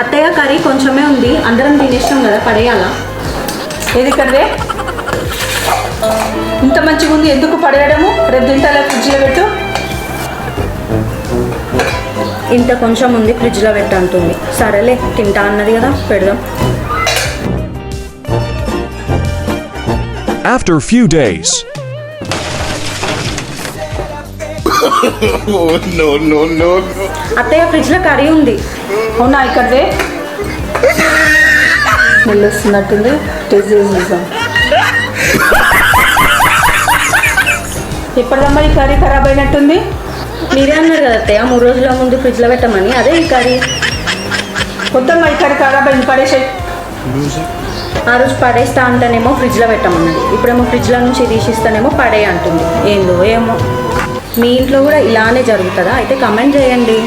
అత్తయ్య కర్రీ కొంచెమే ఉంది. అందరం తినేస్తాం కదా పడేయాలా? ఏది కర్రీ? ఇంత మంచిగా ఉంది. ఎందుకు పడేయడము? రేపు తింటాలే ఫ్రిడ్జ్లో పెట్టు. ఇంత కొంచెం ఉంది ఫ్రిడ్జ్లో పెట్టంటుంది సరేలే తింటా అన్నది కదా పెడదాం. After few days. అత్తయ్య ఫ్రిడ్జ్లో కర్రీ ఉంది. అవునా స్మెల్ వస్తున్నట్టుంది టేస్ట్ చేసి చూసాం ఎప్పటిదమ్మా ఈ కర్రీ ఖరాబ్ అయినట్టుంది? మీరే అన్నారు కదా అత్తయ్య మూడు రోజుల ముందు ఫ్రిడ్జ్లో పెట్టమని. అదే ఈ కర్రీ. మొత్తం ఈ కర్రీ ఖరాబ్ అయింది పడేసాయి ఆ రోజు పడేస్తా అంటేనేమో ఫ్రిడ్జ్లో పెట్టమన్నది ఇప్పుడేమో ఫ్రిడ్జ్లో నుంచి తీసిస్తానేమో పడే అంటుంది. ఏందో ఏమో. మీ ఇంట్లో కూడా ఇలానే జరుగుతుందా? అయితే కమెంట్ చేయండి.